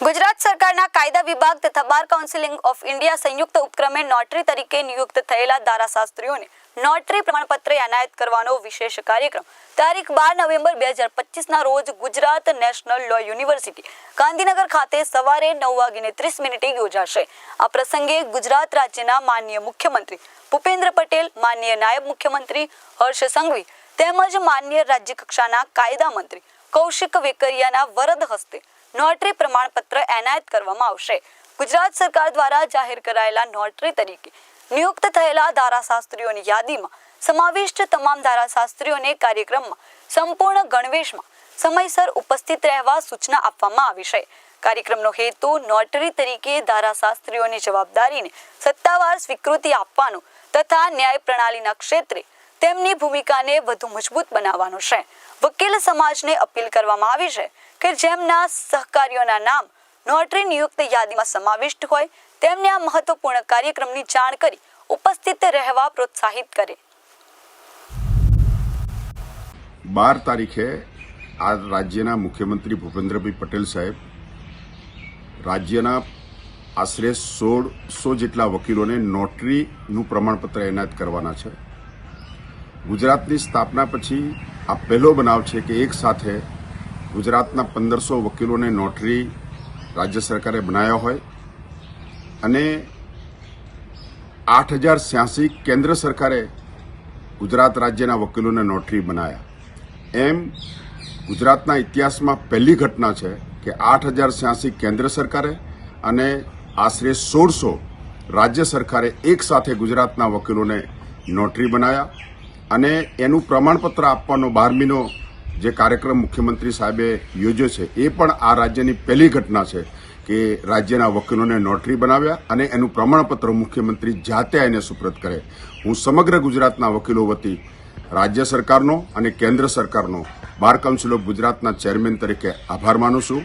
ગુજરાત સરકારના કાયદા વિભાગ તથા બાર કાઉન્સિલિંગ ઓફ ઇન્ડિયા સંયુક્ત ઉપક્રમે નોટરી તરીકે નિયુક્ત થયેલા ધારાશાસ્ત્રીઓને નોટરી પ્રમાણપત્ર એનાયત કરવાનો વિશેષ કાર્યક્રમ. તારીખ બાર નવેમ્બર બે હજાર પચીસના રોજ Gujarat national law university, Gandhinagar ખાતે સવારે નવ વાગીને ત્રીસ મિનિટે યોજાશે. આ પ્રસંગે ગુજરાત રાજ્યના માનનીય મુખ્યમંત્રી ભૂપેન્દ્ર પટેલ માનનીય નાયબ મુખ્યમંત્રી હર્ષ સંઘવી તેમજ માનનીય રાજ્ય કક્ષાના કાયદા મંત્રી કૌશિક વેકરિયાના વરદ હસ્તે નોટરી પ્રમાણપત્ર એનાયત કરવામાં આવશે. ગુજરાત સરકાર દ્વારા જાહેર કરાયેલા નોટરી તરીકે નિયુક્ત થયેલા ધારાશાસ્ત્રીઓની યાદીમાં સમાવિષ્ટ તમામ ધારાશાસ્ત્રીઓને કાર્યક્રમમાં સંપૂર્ણ ગણવેશમાં સમયસર ઉપસ્થિત રહેવા સૂચના આપવામાં આવી છે. કાર્યક્રમનો હેતુ નોટરી તરીકે ધારાશાસ્ત્રીઓની જવાબદારીને સત્તાવાર સ્વીકૃતિ આપવાનો તથા ન્યાય પ્રણાલીના ક્ષેત્રે તેમની ભૂમિકાને વધુ મજબૂત બનાવવાનો છે. વકીલ સમાજને અપીલ કરવામાં આવી છે કે જેમના સહકારીઓના નામ નોટરી નિયુક્ત યાદીમાં સમાવિષ્ટ હોય, તેમને આ મહત્વપૂર્ણ કાર્યક્રમની જાણ કરી ઉપસ્થિત રહેવા પ્રોત્સાહિત કરે. બાર તારીખે આ રાજ્યના મુખ્યમંત્રી ભૂપેન્દ્રભાઈ પટેલ સાહેબ રાજ્યના આશરે સોળસો જેટલા વકીલોને નોટરીનું પ્રમાણપત્ર એનાયત કરવાના છે. ગુજરાતની સ્થાપના પછી આ પહેલો બનાવ છે કે એક સાથે ગુજરાતના પંદરસો વકીલોને નોટરી રાજ્ય સરકારે બનાવ્યા હોય અને આઠ હજાર છ્યાસી કેન્દ્ર સરકારે ગુજરાત રાજ્યના વકીલોને નોટરી બનાવ્યા એમ ગુજરાતના ઇતિહાસમાં પહેલી ઘટના છે કે આઠ હજાર છ્યાસી કેન્દ્ર સરકારે અને આશરે સોળસો રાજ્ય સરકારે એક સાથે ગુજરાતના વકીલોને નોટરી બનાવ્યા અને એનું પ્રમાણપત્ર આપવાનો બારમીનો જે કાર્યક્રમ મુખ્યમંત્રી સાહેબે યોજ્યો છે, એ પણ આ રાજ્યની પહેલી ઘટના છે કે રાજ્યના વકીલોને નોટરી બનાવ્યા અને એનું પ્રમાણપત્ર મુખ્યમંત્રી જાતે એને સુપ્રત કરે. હું સમગ્ર ગુજરાતના વકીલો વતી રાજ્ય સરકારનો અને કેન્દ્ર સરકારનો બાર કાઉન્સિલ ઓફ ગુજરાતના ચેરમેન તરીકે આભાર માનું છું.